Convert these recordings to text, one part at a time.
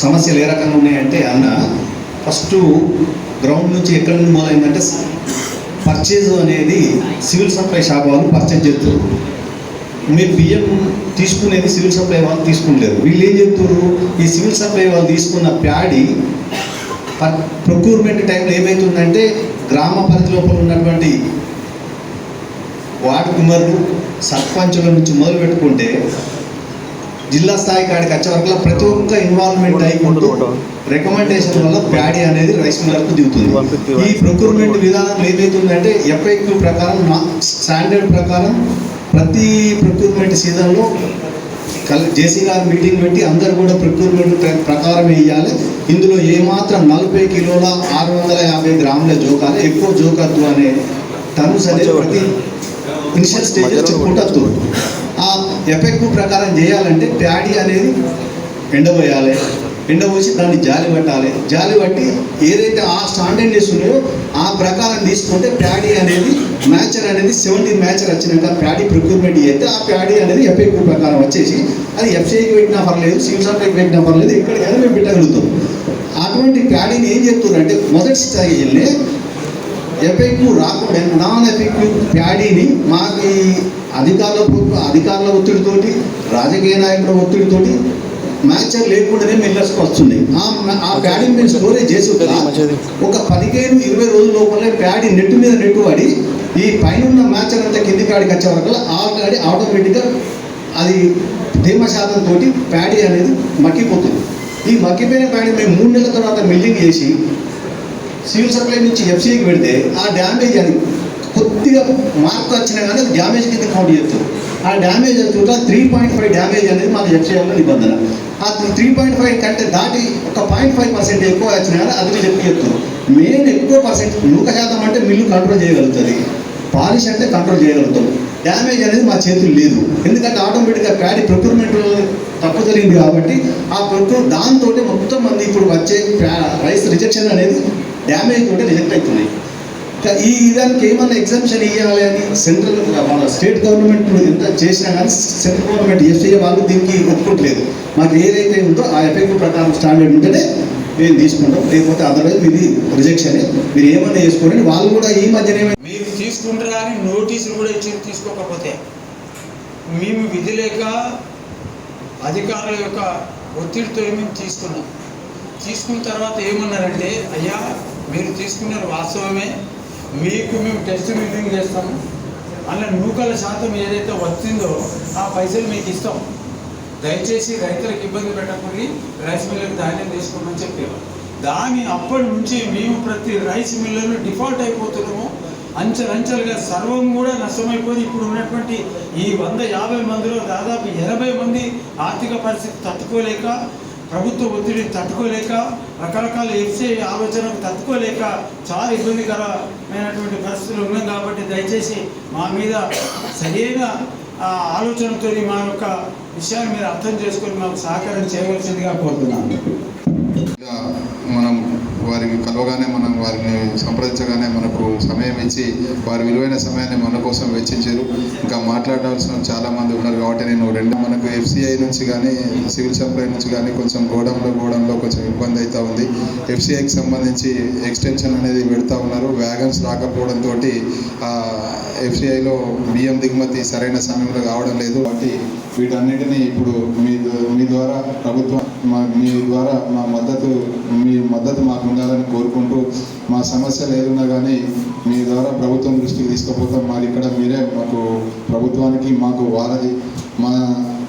సమస్యలు ఏ రకంగా ఉన్నాయంటే అన్న ఫస్ట్ గ్రౌండ్ నుంచి ఎక్కడి నుంచి మొదలైందంటే పర్చేజ్ అనేది సివిల్ సప్లై షాప్ వాళ్ళు పర్చేజ్ చేస్తారు మీరు బియ్యం తీసుకునేది సివిల్ సప్లై వాళ్ళు తీసుకునేది వీళ్ళు ఏం చెప్తారు ఈ సివిల్ సప్లై వాళ్ళు తీసుకున్న ప్యాడీ ప్రొక్యూర్మెంట్ టైంలో ఏమవుతుందంటే గ్రామ పరిధి లోపల ఉన్నటువంటి వార్డు కుమారులు సర్పంచుల నుంచి మొదలు పెట్టుకుంటే జిల్లా స్థాయి కాడికి వచ్చే వరకు ప్రతి ఒక్క ఇన్వాల్వ్మెంట్ అయిపోతూ రికమెండేషన్ వల్ల ప్యాడీ అనేది రైస్ మిల్లర్కు దిగుతుంది. ఈ ప్రొక్యూర్మెంట్ విధానం ఏదైతుందంటే ఎఫ్ఐక్యూ ప్రకారం స్టాండర్డ్ ప్రకారం ప్రతి ప్రొక్యూర్మెంట్ సీజన్లో కల్ జేసీ గారు మీటింగ్ పెట్టి అందరు కూడా ప్రొక్యూర్మెంట్ ప్ర- ప్రకారం వేయాలి. ఇందులో ఏమాత్రం నలభై కిలోల ఆరు వందల యాభై గ్రాముల జోకాలి ఎక్కువ జోకద్దు అనే టర్మ్స్ అనేది ప్రతి ఇనిషియల్ స్టేజ్ చెప్పుకుంటూ ఎఫెక్ట్ ప్రకారం చేయాలంటే ప్యాడీ అనేది ఎండబోయాలి. ఎండబోసి దాన్ని జాలి పట్టాలి. జాలి పట్టి ఏదైతే ఆ స్టాండర్డ్నెస్ ఉన్నాయో ఆ ప్రకారం తీసుకుంటే ప్యాడీ అనేది మ్యాచర్ అనేది సెవెంటీన్ మ్యాచర్ వచ్చినాక ప్యాడీ ప్రొక్యూర్మెంట్ చేస్తే ఆ ప్యాడీ అనేది ఎఫెక్ట్ ప్రకారం వచ్చేసి అది ఎఫ్సీఐకి పెట్టినా పర్లేదు సివిల్ సప్లైకి పెట్టినా పర్లేదు ఎక్కడికైనా మేము పెట్టగలుగుతాం. అటువంటి ప్యాడీని ఏం చెప్తున్నారంటే మొదటి స్థాయిలో ఎఫెక్టివ్ రాకుండా నాన్ ఎఫెక్టివ్ ప్యాడీని మాకు ఈ అధికారుల అధికారుల ఒత్తిడితోటి రాజకీయ నాయకుల ఒత్తిడితోటి మ్యాచర్ లేకుండానే మిల్లర్స్కి వస్తున్నాయి. ఆ ఆ ప్యాడీని మేము స్టోరేజ్ చేసి? ఒక పదిహేను ఇరవై రోజుల లోపలే ప్యాడీ నెట్టు మీద నెట్టు పడి ఈ పైన ఉన్న మ్యాచర్ అంతా కింది కాడికి వచ్చే వరకు ఆల్రెడీ ఆటోమేటిక్గా అది తేమ శాతం తోటి ప్యాడీ అనేది మక్కిపోతుంది. ఈ మక్కిపోయిన ప్యాడీ మేము మూడు నెలల తర్వాత మిల్లింగ్ చేసి సివిల్ సప్లై నుంచి ఎఫ్సీకి పెడితే ఆ డ్యామేజ్ అని కొద్దిగా మార్పు వచ్చినా కానీ అది డ్యామేజ్ కింద కౌంట్ చేస్తారు. ఆ డ్యామేజ్ చూడ త్రీ పాయింట్ ఫైవ్ డ్యామేజ్ అనేది మాకు ఎఫ్సీఐలో నిబంధన. ఆ త్రీ పాయింట్ ఫైవ్ కంటే దాటి ఒక పాయింట్ ఫైవ్ పర్సెంట్ ఎక్కువ వచ్చినా కానీ అది చెప్పి చెప్తారు మెయిన్ ఎక్కువ పర్సెంట్ నూక శాతం అంటే మిల్లు కంట్రోల్ చేయగలుగుతుంది. పాలిష్ అంటే కంట్రోల్ చేయగలుగుతాం. డ్యామేజ్ అనేది మా చేతులు లేదు. ఎందుకంటే ఆటోమేటిక్గా ప్యాడీ ప్రొక్యూర్మెంట్ తప్పు జరిగింది కాబట్టి ఆ ప్రొక్యూర్ దాంతో మొత్తం మంది ఇప్పుడు వచ్చే రైస్ రిజెక్షన్ అనేది డ్యామేజ్ ఉంటే రిజెక్ట్ అవుతుంది. ఈ దానికి ఏమైనా ఎగ్జామ్షన్ ఇవ్వాలి అని సెంట్రల్ మన స్టేట్ గవర్నమెంట్ ఎంత చేసినా కానీ సెంట్రల్ గవర్నమెంట్ ఎస్ఐ వాళ్ళు దీనికి ఒప్పుకోవట్లేదు మాకు ఏదైతే ఉందో ఆ ఎఫెక్ట్ ప్రకారం స్టాండర్డ్ ఉంటేనే మేము తీసుకుంటాం. లేకపోతే అదర్వైజ్ ఇది రిజెక్షన్ మీరు ఏమైనా చేసుకోండి. వాళ్ళు కూడా ఈ మధ్యనే మీరు తీసుకుంటారా అని నోటీసులు కూడా ఇచ్చి తీసుకోకపోతే మేము విధి లేక అధికారుల యొక్క ఒత్తిడితో మేము తీసుకున్నాం. తీసుకున్న తర్వాత ఏమన్నారంటే అయ్యా మీరు తీసుకున్నారు వాస్తవమే మీకు మేము టెస్ట్ రివ్యూయింగ్ చేస్తాము. అలా నూకల శాతం ఏదైతే వచ్చిందో ఆ పైసలు మీకు ఇస్తాం. దయచేసి రైతులకు ఇబ్బంది పెట్టకుండా రైస్ మిల్లుకి ధాన్యం తీసుకోమని చెప్పేవారు. దాని అప్పటి నుంచి మేము ప్రతి రైస్ మిల్లును డిఫాల్ట్ అయిపోతున్నాము. అంచెలంచెలుగా సర్వం కూడా నష్టమైపోయి ఇప్పుడు ఉన్నటువంటి ఈ వంద యాభై మందిలో దాదాపు ఎనభై మంది ఆర్థిక పరిస్థితి తట్టుకోలేక ప్రభుత్వ ఒత్తిడి తట్టుకోలేక రకరకాల ఎఫ్సీ ఆలోచనకు తట్టుకోలేక చాలా ఇబ్బందికరమైనటువంటి పరిస్థితులు ఉన్నాం కాబట్టి దయచేసి మా మీద సరైన ఆలోచనతో మా యొక్క విషయాన్ని మీరు అర్థం చేసుకొని మాకు సహకారం చేయవలసిందిగా కోరుతున్నాను. మనం వారికి కలవగానే మనం వారిని సంప్రదించగానే మనకు సమయం ఇచ్చి వారి విలువైన సమయాన్ని మన కోసం వెచ్చించారు. ఇంకా మాట్లాడాల్సిన చాలా మంది ఉన్నారు కాబట్టి నేను రెండు మనకు ఎఫ్సిఐ నుంచి కానీ సివిల్ సప్లై నుంచి కానీ కొంచెం గోడంలో గోడంలో కొంచెం ఇబ్బంది అవుతూ ఉంది. ఎఫ్సిఐకి సంబంధించి ఎక్స్టెన్షన్ అనేది పెడతా ఉన్నారు. వ్యాగన్స్ రాకపోవడంతో ఎఫ్సిఐలో బియ్యం దిగుమతి సరైన సమయంలో కావడం లేదు. కాబట్టి వీటన్నిటినీ ఇప్పుడు మీ మీ ద్వారా ప్రభుత్వం మా మీ ద్వారా మా మద్దతు మీ మద్దతు మాకు ఉండాలని కోరుకుంటూ మా సమస్యలు ఏదైనా కానీ మీ ద్వారా ప్రభుత్వం దృష్టికి తీసుకుపోతాం. మాది ఇక్కడ మీరే మాకు ప్రభుత్వానికి మాకు వాళ్ళది. మా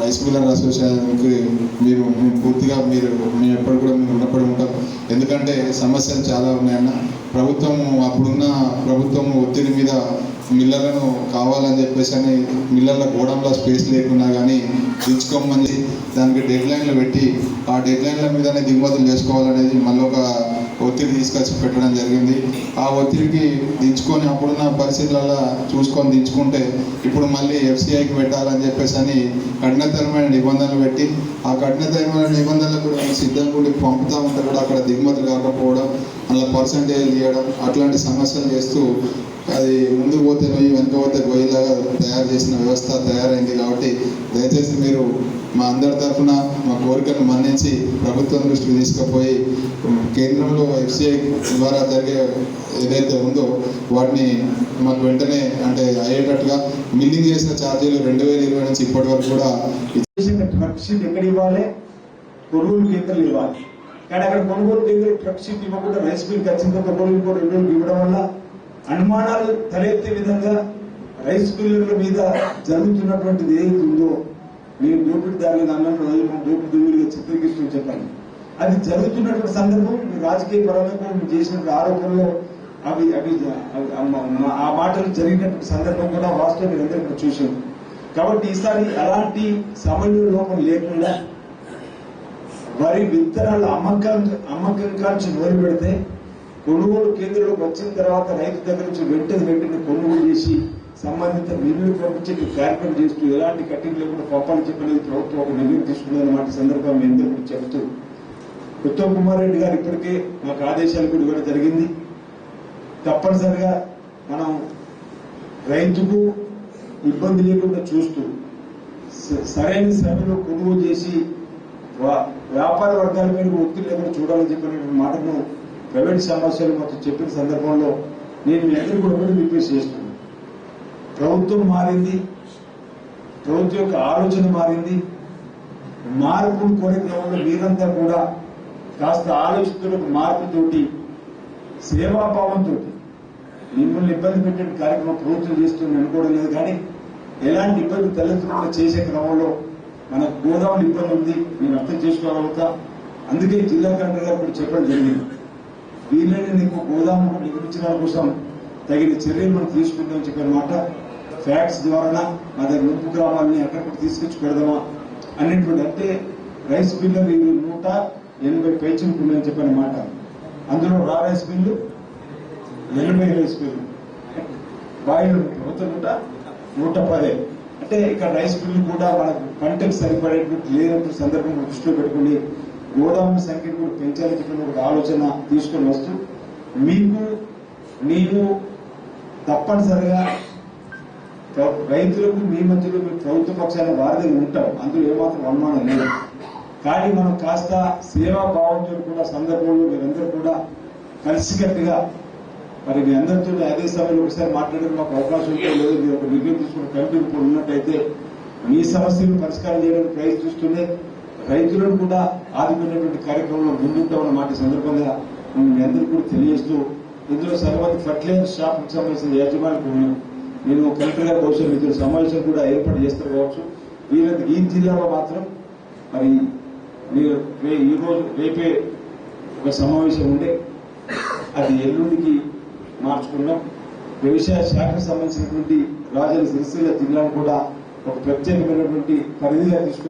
రైస్ మిల్లర్ అసోసియేషన్కి మీరు మేము పూర్తిగా మీరు మేము ఎప్పుడు కూడా మేము ఉన్నప్పుడు ఉంటాం. ఎందుకంటే సమస్యలు చాలా ఉన్నాయన్న. ప్రభుత్వం అప్పుడున్న ప్రభుత్వం ఒత్తిడి మీద మిల్లర్లను కావాలని చెప్పేసి అని మిల్లర్ల గోడంలో స్పేస్ లేకున్నా కానీ దించుకోమని దానికి డెడ్ లైన్లు పెట్టి ఆ డెడ్ లైన్ల మీదనే దిగుమతులు చేసుకోవాలనేది మళ్ళీ ఒక ఒత్తిడి తీసుకొచ్చి పెట్టడం జరిగింది. ఆ ఒత్తిడికి దించుకొని అప్పుడున్న పరిస్థితులలో చూసుకొని దించుకుంటే ఇప్పుడు మళ్ళీ ఎఫ్సిఐకి పెట్టాలని చెప్పేసి అని కఠినతరమైన నిబంధనలు పెట్టి ఆ కఠినతరమైన నిబంధనలు కూడా సిద్ధంగా ఉండి పంపుతా ఉంటారు కూడా అక్కడ దిగుమతులు కాకపోవడం అలా పర్సంటేజ్ తీయడం అట్లాంటి సమస్యలు చేస్తూ అది ముందు పోతే పోయి వెనక పోతే పోయేలాగా తయారు చేసిన వ్యవస్థ తయారైంది కాబట్టి దయచేసి మీరు మా అందరి తరఫున మా కోరికను మన్నించి ప్రభుత్వం దృష్టికి తీసుకుపోయి కేంద్రంలో ఎఫ్సిఐ ద్వారా జరిగే ఏదైతే ఉందో వాటిని మాకు వెంటనే అంటే అయ్యేటట్టుగా మిల్లింగ్ చేసిన ఛార్జీలు రెండు వేల ఇరవై నుంచి ఇప్పటి వరకు కూడా ట్రక్ షీట్ ఎక్కడ ఇవ్వాలి? కొనుగోలు కేంద్రాలు ఇవ్వాలి. కానీ అక్కడ కొనుగోలు కేంద్రాలు ట్రక్ షీట్ ఇవ్వకుండా రైస్ మిల్ ఖచ్చితంగా కొనుగోలు కూడా రెండు ఇవ్వడం వల్ల అనుమానాలు తలెత్తే విధంగా రైస్ మిల్లుల మీద జరుగుతున్నటువంటిది ఏది ఉందో మీరు దోపిడీదారులు అన్నట్టు దోపిడీ దుమ్మిడిగా చిత్రీకరిస్తూ చెప్పండి అది జరుగుతున్నటువంటి సందర్భం రాజకీయ పరంగా చేసిన చేసినటువంటి అవి అవి ఆ- మాటలు జరిగినటువంటి సందర్భం కూడా వాస్తవం మీరు అందరూ కాబట్టి ఈసారి అలాంటి సమన్వయ లోపం లేకుండా వరి విత్తనాల అమ్మకం అమ్మకం కాల్చి మొదలు పెడితే కొనుగోలు కేంద్రంలోకి వచ్చిన తర్వాత రైతు దగ్గర నుంచి వెంటనే వెంటనే కొనుగోలు చేసి సంబంధిత మిల్లులు పంపించే కార్యక్రమం చేస్తూ ఎలాంటి కట్టింగ్ లేకుండా పంపాలని చెప్పలేదు ప్రభుత్వం ఒక నిర్ణయం తీసుకున్నదన్నమాట సందర్భం సందర్భంగా మీ చెప్తూ ఉత్తమ్ కుమార్ రెడ్డి గారు ఇప్పటికే మాకు ఆదేశాలు కూడా ఇవ్వడం జరిగింది. తప్పనిసరిగా మనం రైతుకు ఇబ్బంది లేకుండా చూస్తూ స- సరైన సమయంలో కొనుగోలు చేసి వ్యాపార వర్గాల మీద ఒత్తిడి లేకుండా చూడాలని చెప్పినటువంటి మాటను ప్రైవేట్ సమస్యలు మొత్తం చెప్పిన సందర్భంలో నేను మీ అందరూ కూడా ఒకటి రిక్వెస్ట్ చేస్తున్నాను. ప్రభుత్వం మారింది ప్రభుత్వం యొక్క ఆలోచన మారింది మార్పును కోరే క్రమంలో మీరంతా కూడా కాస్త ఆలోచనతో మార్పుతోటి సేవాభావంతో మిమ్మల్ని ఇబ్బంది పెట్టే కార్యక్రమం ప్రభుత్వం చేస్తుంది అనుకోవడం లేదు కానీ ఎలాంటి ఇబ్బంది తలెత్తకుండా చేసే క్రమంలో మనకు గోదావరి ఇబ్బంది ఉంది నేను అర్థం చేసుకోగలుగుతా అందుకే జిల్లా కలెక్టర్ గారు ఇప్పుడు చెప్పడం జరిగింది. వీలైన నీకు గోదాము నిర్మించడం కోసం తగిన చర్యలు మనం తీసుకుంటామని చెప్పారన్నమాట ఫ్యాక్స్ ద్వారా మా దగ్గర ముంపు గ్రామాలని ఎక్కడికి తీసుకొచ్చి పెడదామా అనేటువంటి అంటే రైస్ బిల్లు నూట ఎనభై పైచులకు ఉన్నాయని చెప్పిన అందులో రా రైస్ బిల్లు ఎనభై రైస్ బిల్లు బాయిలు ప్రభుత్వం నూట నూట పదే. అంటే ఇక్కడ రైస్ బిల్లు కూడా మనకు పంటకు సరిపడేటువంటి లేనటువంటి సందర్భం దృష్టిలో పెట్టుకుని గోదాముల సంఖ్యను కూడా పెంచాలి చెప్పిన ఒక ఆలోచన తీసుకొని వస్తూ మీకు నీకు తప్పనిసరిగా రైతులకు మీ మధ్యలో మీ ప్రభుత్వ పక్షాన వారధి ఉంటాం. అందులో ఏమాత్రం అనుమానం లేదు. కానీ మనం కాస్త సేవా భావంతో కూడా సందర్భంలో మీరందరూ కూడా కలిసికట్టుగా మరి మీ అందరితో అదే సమయంలో ఒకసారి మాట్లాడడం మాకు అవకాశం ఉంటే లేదు మీరు ఒక నిర్ణయం తీసుకుని కమిటీ ఇప్పుడు ఉన్నట్టయితే మీ సమస్యలు పరిష్కారం చేయడానికి ప్రయత్నిస్తూనే రైతులను కూడా ఆదుకునేటువంటి కార్యక్రమంలో ముందుంటామన్న మాట సందర్భంగా నేను మీ కూడా తెలియజేస్తూ ఇందులో సర్వత్ ఫర్టిలైజర్ షాప్ సంబంధించిన యజమానికి నేను కలెక్టర్ గారు బహుశా మీతో సమావేశం కూడా ఏర్పాటు చేస్తారు కావచ్చు. వీళ్ళకి ఈ జిల్లాలో మాత్రం మరి మీరు ఈ రోజు రేపే ఒక సమావేశం ఉండే అది ఎల్లుండికి మార్చుకున్నాం వ్యవసాయ శాఖకు సంబంధించినటువంటి రాజన్న సిరిసిల్ల జిల్లాను కూడా ఒక ప్రత్యేకమైనటువంటి పరిధిగా తీసుకు